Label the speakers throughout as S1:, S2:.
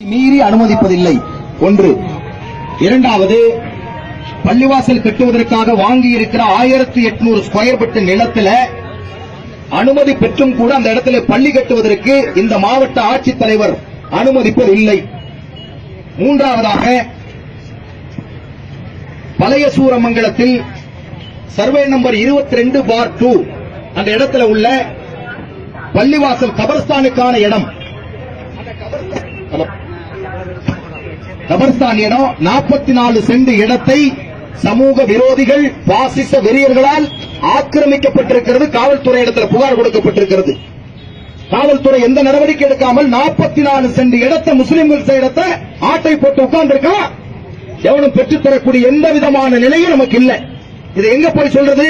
S1: மீறி அனுமதிப்பதில்லை. ஒன்று இரண்டாவது பள்ளிவாசல் கட்டுவதற்காக வாங்கியிருக்கிற ஆயிரத்தி எட்நூறு ஸ்கொயர் ஃபீட் நிலத்தில் அனுமதி பெற்றும் கூட அந்த இடத்துல பள்ளி கட்டுவதற்கு இந்த மாவட்ட ஆட்சித்தலைவர் அனுமதிப்பது இல்லை மூன்றாவதாக பழைய சூரமங்கலத்தில் சர்வே நம்பர் 22 பார் டூ அந்த இடத்துல உள்ள பள்ளிவாசல் கபர்ஸ்தானுக்கான இடம். கபர்ஸ்தான் இடம். நாற்பத்தி நாலு சென்ட் இடத்தை சமூக விரோதிகள் பாசிச வெறியர்களால் ஆக்கிரமிக்கப்பட்டிருக்கிறது. காவல்துறை இடத்துல புகார் கொடுக்கப்பட்டிருக்கிறது. காவல்துறை எந்த நடவடிக்கை எடுக்காமல் நாற்பத்தி நாலு சென்ட் இடத்தை முஸ்லிம்கள் இடத்தை ஆட்டை போட்டு உட்கார்ந்திருக்கான் எவனும் பெற்றுத்தரக்கூடிய எந்த விதமான நிலையும் நமக்கு இல்ல. இது எங்க போய் சொல்றது?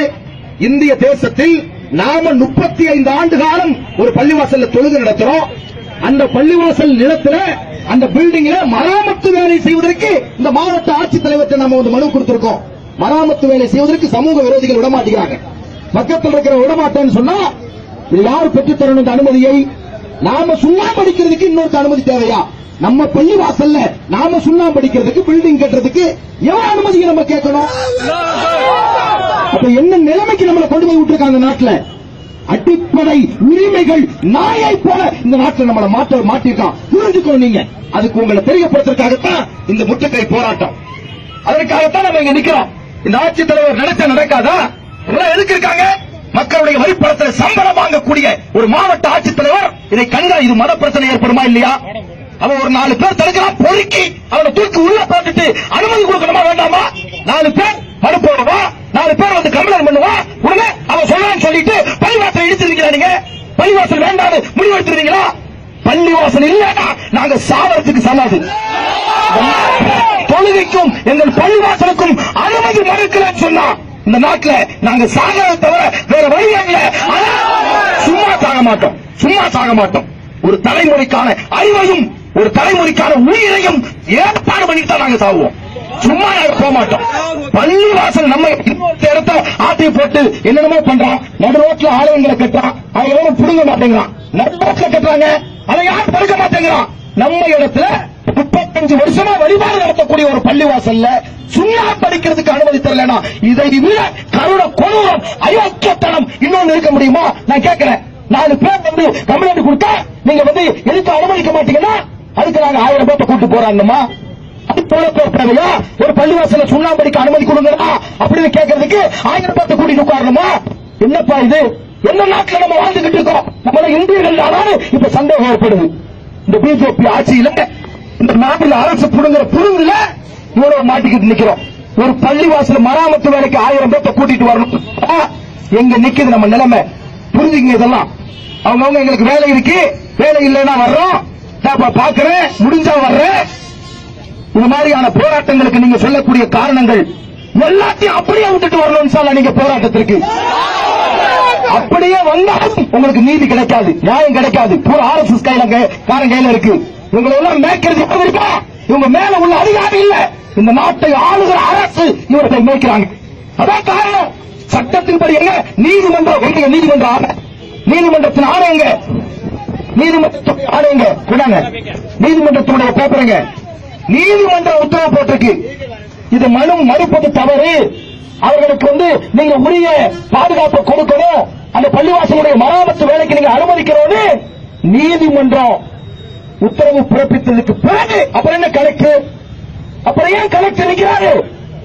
S1: இந்திய தேசத்தில் நாம முப்பத்தி ஐந்து ஆண்டு காலம் ஒரு பள்ளிவாசல்ல தொழுது நடத்துறோம். அந்த பள்ளிவாசல் நிலத்துல அந்த பில்டிங்ல மராமத்து வேலை செய்வதற்கு இந்த மாவட்ட ஆட்சித்தலைவர்கிட்ட நம்ம வந்து மனு கொடுத்திருக்கோம். மராமத்து வேலை செய்வதற்கு சமூக விரோதிகள் விடமாட்டேங்கிறாங்க. பக்கத்தில் இருக்கிற விடமாட்டேன்னு சொன்னா இது யார் பெற்றுத் இந்த அனுமதியை நாம சுண்ணாம்பு படிக்கிறதுக்கு இன்னொரு அனுமதி தேவையா? நம்ம பள்ளி வாசல்ல நாம சுண்ணாம்பு படிக்கிறதுக்கு பில்டிங் கட்டுறதுக்கு எவ்வளவு அனுமதியை நம்ம கேட்கணும்? அப்ப என்ன நிலைமைக்கு நம்மளை கொண்டு போய் விட்டுருக்காங்க நாட்டுல? அடிப்படை உரிமைகள் நாயை போல இந்த நாட்டில் நம்மளை மாற்ற மாட்டிருக்கான் புரிஞ்சுக்கணும் நீங்க. அதுக்கு உங்களை தெரியப்படுத்துறதுக்காகத்தான் இந்த முட்டுக்கை போராட்டம். அதற்காகத்தான் நம்ம இங்க நிக்கிறோம். இந்த ஆட்சித் தலைவர் நடத்த நடக்காதா? இவரெல்லாம் எதுக்கு இருக்காங்க? மக்களுடைய வரிப்பணத்தில் சம்பளம் வாங்கக்கூடிய ஒரு மாவட்ட ஆட்சித்தலைவர் இதை கண்டா இது மத பிரச்சனை ஏற்படுமா இல்லையா? அவன் ஒரு நாலு பேர் தடுக்கலாம் பொறுக்கி அவனை தூக்கி உள்ள போட்டுட்டு அனுமதி கொடுக்கணுமா வேண்டாமா? நாலு பேர் மனு போடுவா? நாலு பேர் வந்து கம்ப்ளைண்ட் பண்ணுவா உடனே பள்ளிவாசல் நீங்க பள்ளிவாசல் வேண்டாம். முடிவு பள்ளிவாசல் இல்லைன்னா நாங்க சாவறதுக்கு சமாது தொழுகைக்கும் எங்கள் பள்ளிவாசலுக்கும் அனுமதி மறுக்கலன்னு சொன்னா இந்த நாட்டுல நாங்க சாகிறத தவிர வேற வழி சும்மா சாக மாட்டோம். சும்மா சாக மாட்டோம். ஒரு தலைமுறைக்கான அறிவையும் ஒரு தலைமுறைக்கான உயிரையும் ஏற்பாடு பண்ணிட்டு தான் நாங்க சாவோம் சும்மா நாங்க போக மாட்டோம். பள்ளிவாசல் நம்ம இடத்த ஆட்டி போட்டு என்னென்னமோ பண்றான். நடு ரோட்ல ஆலயங்களை கட்டுறான். அவங்க எவனும் புடுங்க மாட்டேங்கிறான். நடு ரோட்ல கட்டுறாங்க. அதை யாரும் தடுக்க மாட்டேங்கிறான். நம்ம இடத்துல முப்பத்தஞ்சு வருஷமா வழிபாடு நடத்தக்கூடிய ஒரு பள்ளிவாசல்ல சுண்ணா படிக்கிறதுக்கு அனுமதி தரலனா இதை விட கருண கொடூரம் அயோக்கியத்தனம் இன்னொன்னு இருக்க முடியுமா? நான் கேட்கிறேன். நாலு பேர் வந்து கம்ப்ளைண்ட் கொடுத்தா நீங்க வந்து எதுக்கு அனுமதிக்க மாட்டீங்கன்னா அதுக்கு நாங்க ஆயிரம் பேர்த்த கூட்டு போறாங்கம்மா. அது போல ஒரு பள்ளிவாசல சுண்ணாம்படிக்கு அனுமதி கொடுங்கடா அப்படின்னு கேட்கறதுக்கு ஆயிரம் பத்து கூட்டிட்டு உட்காரணுமா என்னப்பா இது? என்ன நாட்டுல நம்ம வாழ்ந்துகிட்டு இருக்கோம்? நம்மள இந்தியர்கள் தானு இப்ப சந்தேகம் ஏற்படுது. இந்த பிஜேபி ஆட்சியில இந்த நாட்டில் அரசு புடுங்குற புடுங்குல இவ்வளவு மாட்டிக்கிட்டு நிக்கிறோம். ஒரு பள்ளிவாசல் மராமத்து வேலைக்கு ஆயிரம் பேர்த்த கூட்டிட்டு வரணும். எங்க நிக்குது நம்ம நிலைமை? புரிஞ்சுங்க இதெல்லாம். அவங்கவுங்க எங்களுக்கு வேலை இருக்கு. வேலை இல்லைன்னா வர்றோம். நான் பாக்குறேன். முடிஞ்சா வர்றேன். இந்த மாதிரியான போராட்டங்களுக்கு நீங்க சொல்லக்கூடிய காரணங்கள் எல்லாத்தையும் அப்படியே விட்டுட்டு வரணும் சார் நீங்க போராட்டத்திற்கு. அப்படியே வந்தாலும் உங்களுக்கு நீதி கிடைக்காது நியாயம் கிடைக்காது. பூரா ஆர்எஸ்எஸ் கையில காரன் கையில இருக்கு. இவங்களை எல்லாம் மேய்க்கிறது எப்படி இருக்கா? இவங்க மேல உள்ள அதிகாரி இல்ல. இந்த நாட்டை ஆளுகிற அரசு இவர்களை மேய்க்கிறாங்க. அதான் காரணம். சட்டத்தின்படி எங்க? நீதிமன்றம் எங்க நீதிமன்றம் ஆணை நீதிமன்றத்தின் ஆணை எங்க? நீதிமன்றத்துடைய ஆணை எங்க? பேப்பருங்க நீதிமன்றம் உத்தரவு போட்டிருக்கு. இது மனு மறுப்பது தவறு. அவர்களுக்கு வந்து நீங்க உரிய பாதுகாப்பு கொடுக்கணும். அந்த பள்ளிவாசலுடைய மராமத்து வேலைக்கு நீங்க அனுமதிக்கிறோம்னு நீதிமன்றம் உத்தரவு பிறப்பித்ததுக்கு பிறகு அப்புறம் என்ன கலெக்டர் அப்புறம் ஏன் கலெக்டர் நிக்கிறாரு?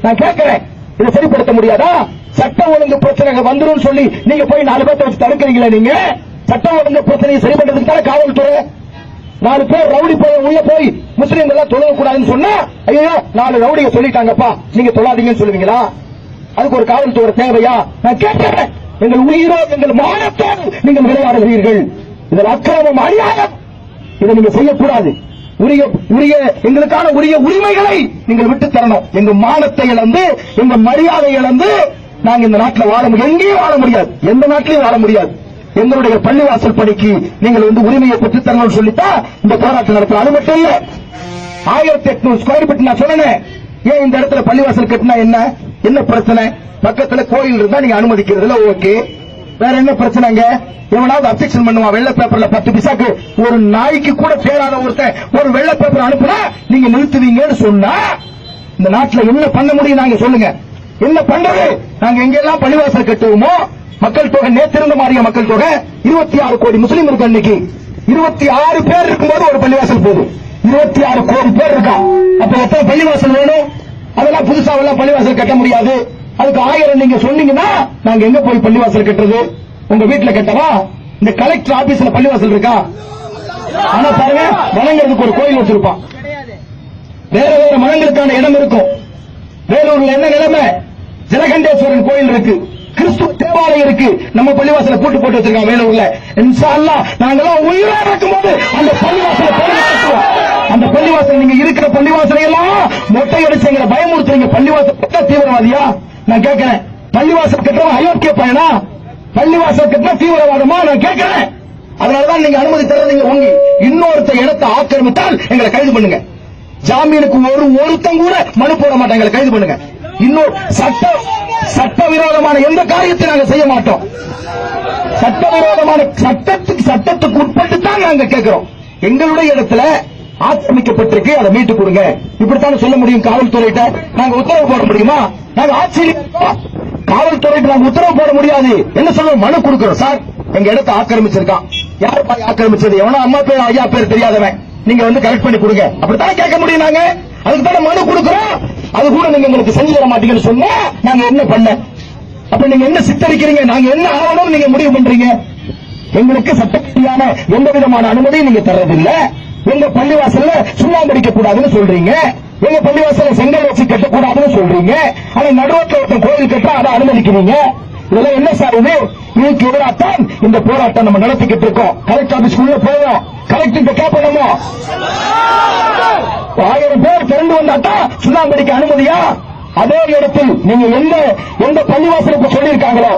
S1: நான் கேட்கிறேன். இதை சரிப்படுத்த முடியாதா? சட்டம் ஒழுங்கு பிரச்சனை வந்துடும் சொல்லி நீங்க போய் நாலு பேர்த்த வச்சு தடுக்கிறீங்களா நீங்க? சட்டம் ஒழுங்கு பிரச்சனையை சரி பண்றதுக்கு தானே காவல்துறை? நாலு பேர் ரவுடி போய் உள்ள போய் முஸ்லீம்கள் எல்லாம் தொழுக கூடாதுன்னு சொன்னா ஐயோ நாலு ரவுடிய சொல்லிட்டாங்கப்பா. நீங்க தொழாதீங்கன்னு சொல்லுவீங்களா? அதுக்கு ஒரு காவல்துறை தேவையா? நான் கேட்கிறேன். எங்கள் உயிரோ எங்கள் மானத்தோடு நீங்கள் விளையாடுகிறீர்கள். இதில் அக்கிரமம் அநியாயம். இதை நீங்க செய்யக்கூடாது. உரிய உரிய எங்களுக்கான உரிய உரிமைகளை நீங்கள் விட்டு தரணும். எங்க மானத்தை இழந்து எங்க மரியாதை இழந்து நாங்க இந்த நாட்டில் வாழ முடியும். எங்கேயும் வாழ முடியாது. எந்த நாட்டிலையும் வாழ முடியாது. எங்களுடைய பள்ளிவாசல் பணிக்கு நீங்கள் வந்து உரிமையை பெற்றுத்தரணும் சொல்லித்தான் இந்த போராட்டம் நடத்துறோம் அது மட்டும் இல்ல ஆயிரத்தி எட்நூறு ஸ்கொயர் ஃபீட் நான் சொன்னேன். ஏன் இந்த இடத்துல பள்ளிவாசல் கட்டினா என்ன? என்ன பிரச்சனை? பக்கத்துல கோயில் இருந்தா நீங்க அனுமதிக்கிறதுல ஓகே. வேற என்ன பிரச்சனைங்க எவனாவது அப்செக்ஷன் பண்ணுவான் வெள்ள பேப்பர்ல பத்து பிசாக்கு. ஒரு நாய்க்கு கூட சேராத ஒருத்தன் ஒரு வெள்ளை பேப்பர் அனுப்புனா நீங்க நிறுத்துவீங்கன்னு சொன்னா இந்த நாட்டுல என்ன பண்ண முடியும் நாங்க சொல்லுங்க. என்ன பண்றது? நாங்க எங்கெல்லாம் பள்ளிவாசல் கட்டுவோமோ மக்கள் தொகை நேற்றிருந்த மாறிய மக்கள் தொகை இருபத்தி ஆறு கோடி முஸ்லீம் இருக்கு அன்னைக்கு. இருபத்தி ஆறு பேர் இருக்கும்போது ஒரு பள்ளிவாசல் போதும். இருபத்தி ஆறு கோடி பேர் இருக்கா? அப்ப எத்தனை பள்ளிவாசல் வேணும்? அதெல்லாம் புதுசா எல்லாம் பள்ளிவாசல் கட்ட முடியாது. அதுக்கு ஆயிரம் நீங்க சொன்னீங்கன்னா நாங்க எங்க போய் பள்ளிவாசல் கட்டுறது? உங்க வீட்டுல கட்டவா? இந்த கலெக்டர் ஆபீஸ்ல பள்ளிவாசல் இருக்கா? ஆனா பாருங்க வணங்குறதுக்கு ஒரு கோயில் வச்சிருப்பான். வேற வேற மனங்களுக்கான இடம் இருக்கும். வேலூர்ல என்ன நிலைமை? ஜலகண்டேஸ்வரன் கோயில் இருக்கு. கிறிஸ்து தேவாலயம் இருக்கு. நம்ம பள்ளிவாசல போட்டு போட்டு வச்சிருக்கோம் வேலூர்ல. இன்ஷா அல்லாஹ் நாங்கெல்லாம் உயிரா இருக்கும்போது அந்த பள்ளிவாசல அந்த பள்ளிவாசல் நீங்க இருக்கிற பள்ளிவாசலை எல்லாம் மொட்டை அடிச்சுங்கிற பயமுறுத்துறீங்க. பள்ளிவாசல் கட்ட தீவிரவாதியா? நான் கேட்கிறேன். பள்ளிவாசல் கட்டுறவன் அயோக்கிய பையனா? பள்ளிவாசல் கட்டினா தீவிரவாதமா? நான் கேட்கிறேன். அதனாலதான் நீங்க அனுமதி தர்றீங்க வாங்கி இன்னொருத்த இடத்தை ஆக்கிரமித்தால் எங்களை கைது பண்ணுங்க. ஜாமீனுக்கு ஒரு ஒருத்தம் கூட மனு போட மாட்டாங்க எங்களை கைது பண்ணுங்க. இன்னொரு சட்டம் சட்டவிரோதமான எந்த காரியத்தை நாங்க செய்ய மாட்டோம். சட்டவிரோதமான சட்டத்துக்கு சட்டத்துக்கு உட்பட்டு தான் நாங்க கேட்கிறோம் எங்களுடைய இடத்துல ஆக்கிரமிக்கப்பட்டிருக்கு அதை மீட்டு கொடுங்க. இப்படித்தானே சொல்ல முடியும் காவல்துறையிட்ட நாங்க உத்தரவு போட முடியுமா? நாங்க ஆட்சியில் காவல்துறைக்கு நாங்க உத்தரவு போட முடியாது. என்ன சொல்லுவோம் மனு கொடுக்கிறோம் சார்? எங்க இடத்தை ஆக்கிரமிச்சிருக்கான். யார் பாய் ஆக்கிரமிச்சது? எவனோ அம்மா பேர் ஐயா பேர் தெரியாதவன். நீங்க வந்து கரெக்ட் பண்ணி கொடுங்க. அப்படித்தானே கேட்க முடியும் நாங்க? அதுக்கு தானே மனு கொடுக்கிறோம்? அது கூட நீங்க எங்களுக்கு செஞ்சு தர மாட்டீங்கன்னு சொன்னா நாங்க என்ன பண்ண? அப்ப நீங்க என்ன சித்தரிக்கிறீங்க? நாங்க என்ன ஆகணும் நீங்க முடிவு பண்றீங்க? எங்களுக்கு சட்டப்படியான எந்த விதமான அனுமதியும் நீங்க தர்றதில்ல. எங்க பள்ளிவாசல்ல சுண்ணாம்பு அடிக்க கூடாதுன்னு சொல்றீங்க. எங்க பள்ளிவாசல்ல செங்கல் வச்சு கட்டக்கூடாதுன்னு சொல்றீங்க. ஆனா நடுவத்தில் ஒருத்தன் கோயில் கட்ட அதை அனுமதிக்கிறீங்க. இதெல்லாம் என்ன சார் இது இதுக்கு எதிராகத்தான் இந்த போராட்டம் நம்ம நடத்திக்கிட்டு இருக்கோம். கலெக்டர் ஆபீஸ்க்குள்ள போவோம். கலெக்டர் கேட்போமோ ஆயிரம் பேர் திரண்டு வந்தாட்டா சுண்ணாம்பு அனுமதியா? அதே இடத்தில் நீங்க எந்த எந்த பள்ளிவாசலுக்கு சொல்லியிருக்காங்களோ?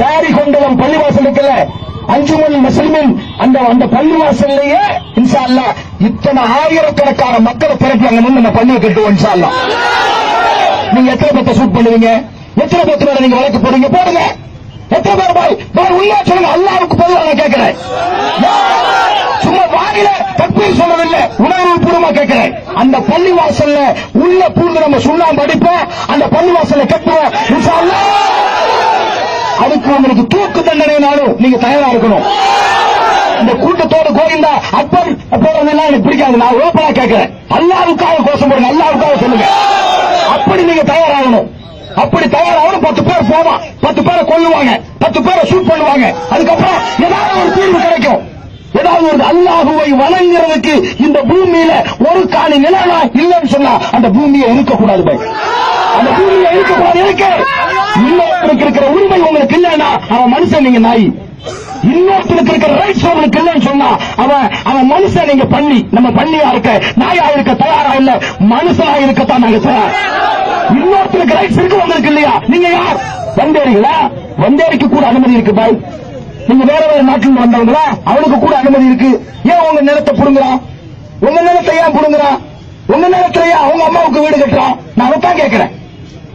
S1: சாரி கொண்டவன் பள்ளிவாசல் அஞ்சு அஞ்சுமன் முஸ்லிமின் அந்த அந்த பள்ளிவாசல்லையே இன்சா அல்லாஹ் இத்தனை ஆயிரக்கணக்கான மக்களை திரட்டி அங்க நின்று நம்ம பள்ளியை கட்டுவோம் இன்ஷா நீங்க எத்தனை பேர்த்த சூட் பண்ணுவீங்க? எத்தனை பேர்த்து மேல நீங்க வழக்கு போடுங்க போடுங்க. எத்தனை பேர் பாய் நான் உள்ளே சொல்லுங்க அல்லாவுக்கு பொதுவாக நான் கேட்கிறேன். சும்மா வாயில தப்பீர் சொல்லவில்லை உணர்வு பூர்வமா கேட்கிறேன். அந்த பள்ளி வாசல்ல உள்ள பூந்து நம்ம சுண்ணாம்பு அடிப்போம் அந்த பள்ளி வாசல்ல கட்டுவோம் அதுக்கு உங்களுக்கு தூக்கு தண்டனைனாலும் நீங்க தயாரா இருக்கணும். இந்த கூட்டத்தோட கோவிந்தா அப்பர் போறதெல்லாம் எனக்கு பிடிக்காது. நான் ஓப்பனா கேட்கிறேன். அல்லாவுக்காக கோஷம் போடுங்க அல்லாவுக்காக சொல்லுங்க. அப்படி நீங்க தயாராகணும். அப்படி தயாராகணும். பத்து பேர் போவான் பத்து பேரை கொல்லுவாங்க. பத்து பேரை ஷூட் பண்ணுவாங்க. அதுக்கப்புறம் ஏதாவது ஒரு தீர்வு கிடைக்கும். ஏதாவது ஒரு அல்லாஹுவை வணங்குறதுக்கு இந்த பூமியில ஒரு காணி நிலனா இல்லைன்னு சொன்னா அந்த பூமியை இருக்கக்கூடாது பை அந்த பூமியை இருக்கக்கூடாது இருக்கு இன்னொருத்தருக்கு இருக்கிற உரிமை உங்களுக்கு இல்லைன்னா அவன் மனுஷன் நீங்க நாய். இன்னொருத்தருக்கு இருக்கிற ரைட்ஸ் உங்களுக்கு இல்லைன்னு சொன்னா அவன் அவன் மனுஷன் நீங்க பண்ணி நம்ம பண்ணியா இருக்க நாயா இருக்க தயாரா இல்ல மனுஷனா இருக்கத்தான் நாங்க தயார். இன்னொருத்தருக்கு ரைட்ஸ் இருக்கு உங்களுக்கு இல்லையா? நீங்க யார்? வந்தேரிங்களா வந்தேரிக்கு கூட அனுமதி இருக்கு பாய். நீங்க வேற வேற நாட்டில் வந்தவங்களா? அவனுக்கு கூட அனுமதி இருக்கு. ஏன் உங்க நிலத்தை புடுங்குறான் உங்க நிலத்தை ஏன் புடுங்குறான் உங்க நிலத்துல அவங்க அம்மாவுக்கு வீடு கட்டுறான் நான் அதைத்தான் கேட்கிறேன்